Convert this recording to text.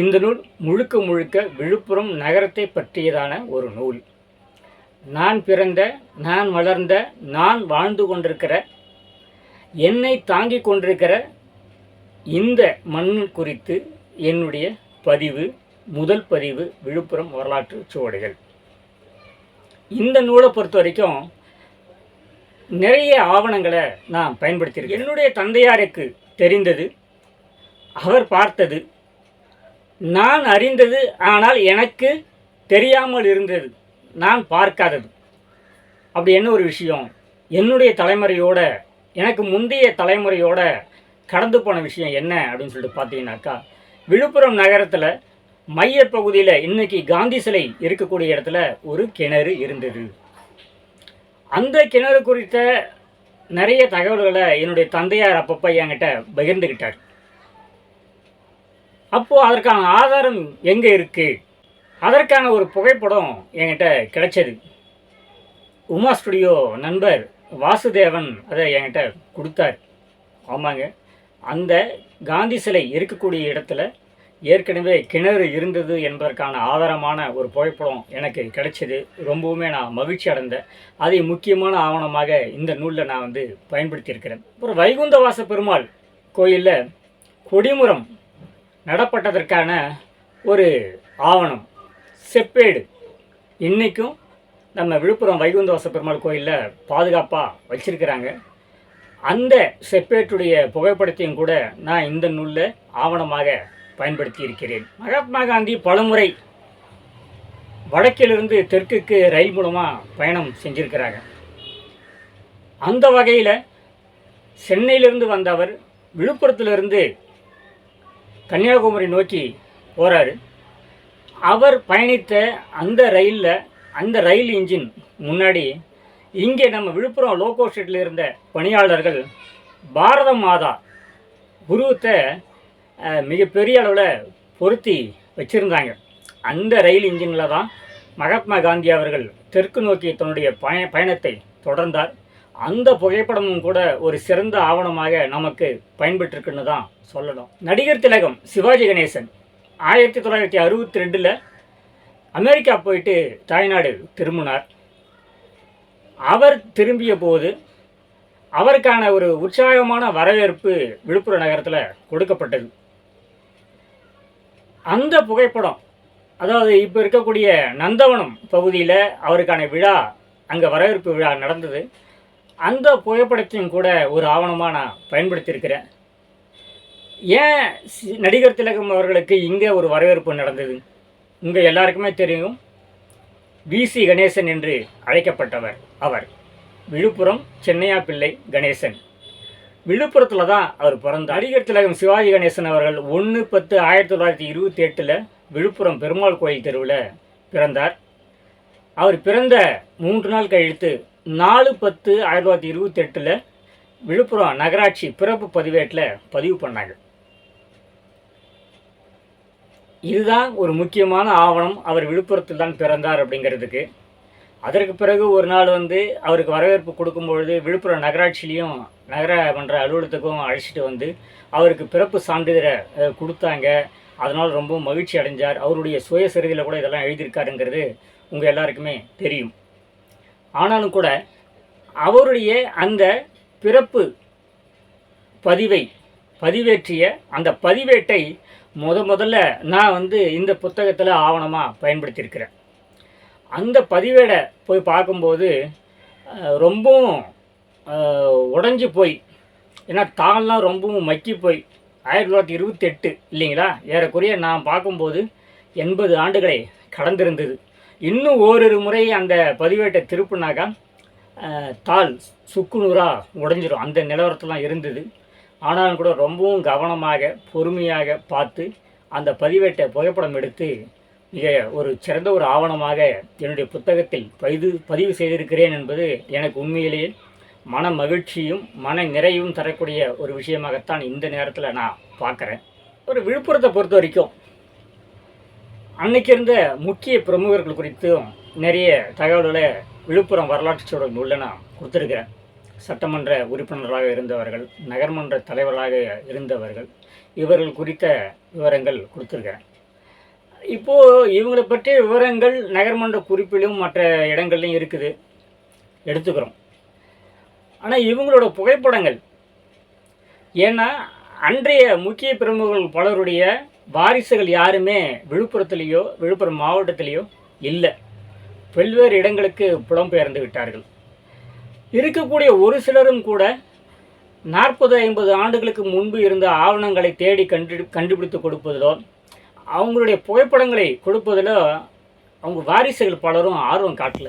இந்த நூல் முழுக்க முழுக்க விழுப்புரம் நகரத்தை பற்றியதான ஒரு நூல். நான் பிறந்த நான் வளர்ந்த நான் வாழ்ந்து கொண்டிருக்கிற என்னை தாங்கி கொண்டிருக்கிற இந்த மண் குறித்து என்னுடைய பதிவு முதல் பதிவு விழுப்புரம் வரலாற்று சுவடுகள். இந்த நூலை பொறுத்த வரைக்கும் நிறைய ஆவணங்களை நான் பயன்படுத்தியிருக்கேன் என்னுடைய தந்தையாருக்கு தெரிந்தது அவர் பார்த்தது நான் அறிந்தது ஆனால் எனக்கு தெரியாமல் இருந்தது. நான் பார்க்காதது. அப்படி என்ன ஒரு விஷயம்? என்னுடைய தலைமுறையோட எனக்கு முந்தைய தலைமுறையோட கடந்து போன விஷயம் என்ன அப்படின்னு சொல்லிட்டு பார்த்தீங்கன்னாக்கா விழுப்புரம் நகரத்தில் மையப்பகுதியில் இன்னைக்கு காந்தி சிலை இருக்கக்கூடிய இடத்துல ஒரு கிணறு இருந்தது. அந்த கிணறு குறித்த நிறைய தகவல்களை என்னுடைய தந்தையார் அப்பப்போ என்கிட்ட பகிர்ந்துக்கிட்டார் அப்போது அதற்கான ஆதாரம் எங்கே இருக்குது அதற்கான ஒரு புகைப்படம் என்கிட்ட கிடைச்சது. உமா ஸ்டுடியோ நண்பர் வாசுதேவன் அதை என்கிட்ட கொடுத்தார். ஆமாங்க. அந்த காந்தி சிலை இருக்கக்கூடிய இடத்துல ஏற்கனவே கிணறு இருந்தது என்பதற்கான ஆதாரமான ஒரு புகைப்படம் எனக்கு கிடைச்சது. ரொம்பவுமே நான் மகிழ்ச்சி அடைந்தேன். அதை முக்கியமான ஆவணமாக இந்த நூலில் நான் வந்து பயன்படுத்தியிருக்கிறேன். அப்புறம் வைகுந்தவாச பெருமாள் கோயிலில் கொடிமுரம் நடப்பட்டதற்கான ஒரு ஆவணம். செப்பேடு. இன்றைக்கும் நம்ம விழுப்புரம் வைகுந்தவாச பெருமாள் கோயிலில் பாதுகாப்பாக வச்சிருக்கிறாங்க. அந்த செப்பேட்டுடைய புகைப்படத்தையும் கூட நான் இந்த நூலில் ஆவணமாக பயன்படுத்தி இருக்கிறேன். மகாத்மா காந்தி பலமுறை வடக்கிலிருந்து தெற்குக்கு ரயில் மூலமாக பயணம் செஞ்சுருக்கிறாங்க. அந்த வகையில் சென்னையிலிருந்து வந்தவர் விழுப்புரத்திலிருந்து கன்னியாகுமரி நோக்கி போகிறாரு அவர் பயணித்த அந்த ரயிலில் அந்த ரயில் இன்ஜின் முன்னாடி இங்கே நம்ம விழுப்புரம் லோகோ ஸ்ட்ரீட்டில் இருந்த பணியாளர்கள் பாரத மாதா உருவத்தை மிகப்பெரிய அளவில் பொருத்தி வச்சுருந்தாங்க. அந்த ரயில் இன்ஜினில் தான் மகாத்மா காந்தி அவர்கள் தெற்கு நோக்கி தன்னுடைய பய பயணத்தை தொடர்ந்தார். அந்த புகைப்படமும் கூட ஒரு சிறந்த ஆவணமாக நமக்கு பயன்பெற்றிருக்குன்னு தான் சொல்லணும். நடிகர் திலகம் சிவாஜி கணேசன் ஆயிரத்தி தொள்ளாயிரத்தி அறுபத்தி ரெண்டில் அமெரிக்கா போயிட்டு தாய்நாடு திரும்பினார். அவர் திரும்பிய போது அவருக்கான ஒரு உற்சாகமான வரவேற்பு விழுப்புரம் நகரத்தில் கொடுக்கப்பட்டது. அந்த புகைப்படம் அதாவது இப்போ இருக்கக்கூடிய நந்தவனம் பகுதியில் அவருக்கான விழா அங்கே வரவேற்பு விழா நடந்தது. அந்த புகைப்படத்தையும் கூட ஒரு ஆவணமாக நான் பயன்படுத்தியிருக்கிறேன். ஏன் சி- நடிகர் திலகம் அவர்களுக்கு இங்கே ஒரு வரவேற்பு நடந்தது? உங்கள் எல்லாருக்குமே தெரியும். விசி கணேசன் என்று அழைக்கப்பட்டவர் அவர். விழுப்புரம் சென்னையா பிள்ளை கணேசன். விழுப்புரத்தில் தான் அவர் பிறந்தார். நடிகர் திலகம் சிவாஜி கணேசன் அவர்கள் ஒன்று பத்து ஆயிரத்தி தொள்ளாயிரத்தி இருபத்தி எட்டில் விழுப்புரம் பெருமாள் கோயில் தெருவில் பிறந்தார். அவர் பிறந்த மூன்று நாள் கழித்து நாலு பத்து ஆயிரத்தி தொள்ளாயிரத்தி இருபத்தி எட்டில் விழுப்புரம் நகராட்சி பிறப்பு பதிவேட்டில் பதிவு பண்ணாங்க. இதுதான் ஒரு முக்கியமான ஆவணம் அவர் விழுப்புரத்தில் தான் பிறந்தார் அப்படிங்கிறதுக்கு. அதற்கு பிறகு ஒரு நாள் வந்து அவருக்கு வரவேற்பு கொடுக்கும்பொழுது விழுப்புரம் நகராட்சியிலையும் நகரமன்ற அலுவலகத்துக்கும் அழைச்சிட்டு வந்து அவருக்கு பிறப்பு சான்றிதழை கொடுத்தாங்க. அதனால் ரொம்ப மகிழ்ச்சி அடைஞ்சார். அவருடைய சுயசரிதையில் கூட இதெல்லாம் எழுதியிருக்காருங்கிறது உங்கள் எல்லாருக்குமே தெரியும். ஆனாலும் கூட அவருடைய அந்த பிறப்பு பதிவை பதிவேற்றிய அந்த பதிவேட்டை முத முதல்ல நான் வந்து இந்த புத்தகத்தில் ஆவணமாக பயன்படுத்தியிருக்கிறேன். அந்த பதிவேடை போய் பார்க்கும்போது ரொம்பவும் உடஞ்சி போய் ஏன்னா தாள்லாம் ரொம்பவும் மக்கி போய் ஆயிரத்தி தொள்ளாயிரத்தி இருபத்தெட்டு இல்லைங்களா? ஏறக்குறைய நான் பார்க்கும்போது எண்பது ஆண்டுகளை கடந்திருந்தது. இன்னும் ஓரிரு முறை அந்த பதிவேட்டை திருப்புனாக்கா தாள் சுக்குநூறாக உடைஞ்சிரும். அந்த நிலவரத்துலாம் இருந்தது. ஆனாலும் கூட ரொம்பவும் கவனமாக பொறுமையாக பார்த்து அந்த பதிவேட்டை புகைப்படம் எடுத்து மிக ஒரு சிறந்த ஒரு ஆவணமாக என்னுடைய புத்தகத்தில் பதிவு பதிவு செய்திருக்கிறேன் என்பது எனக்கு உண்மையிலேயே மன மகிழ்ச்சியும் மன நிறைவும் தரக்கூடிய ஒரு விஷயமாகத்தான் இந்த நேரத்தில் நான் பார்க்குறேன். ஒரு விழுப்புரத்தை பொறுத்த வரைக்கும் அன்னைக்கு இருந்த முக்கிய பிரமுகர்கள் குறித்தும் நிறைய தகவல்களை விழுப்புரம் வரலாற்று சூழல் உள்ளன நான் கொடுத்துருக்கிறேன். சட்டமன்ற உறுப்பினராக இருந்தவர்கள் நகர்மன்ற தலைவராக இருந்தவர்கள் இவர்கள் குறித்த விவரங்கள் கொடுத்துருக்கிறேன். இப்போது இவங்களை பற்றிய விவரங்கள் நகர்மன்ற குறிப்பிலும் மற்ற இடங்கள்லையும் இருக்குது. எடுத்துக்கிறோம். ஆனால் இவங்களோட புகைப்படங்கள். ஏன்னா அன்றைய முக்கிய பிரமுகர்கள் பலருடைய வாரிசுகள் யாருமே விழுப்புரத்துலேயோ விழுப்புரம் மாவட்டத்திலேயோ இல்லை. பல்வேறு இடங்களுக்கு புலம்பெயர்ந்து விட்டார்கள். இருக்கக்கூடிய ஒரு சிலரும் கூட நாற்பது ஐம்பது ஆண்டுகளுக்கு முன்பு இருந்த ஆவணங்களை தேடி கண்டு கண்டுபிடித்து கொடுப்பதிலோ அவங்களுடைய புகைப்படங்களை கொடுப்பதிலோ அவங்க வாரிசுகள் பலரும் ஆர்வம் காட்டல.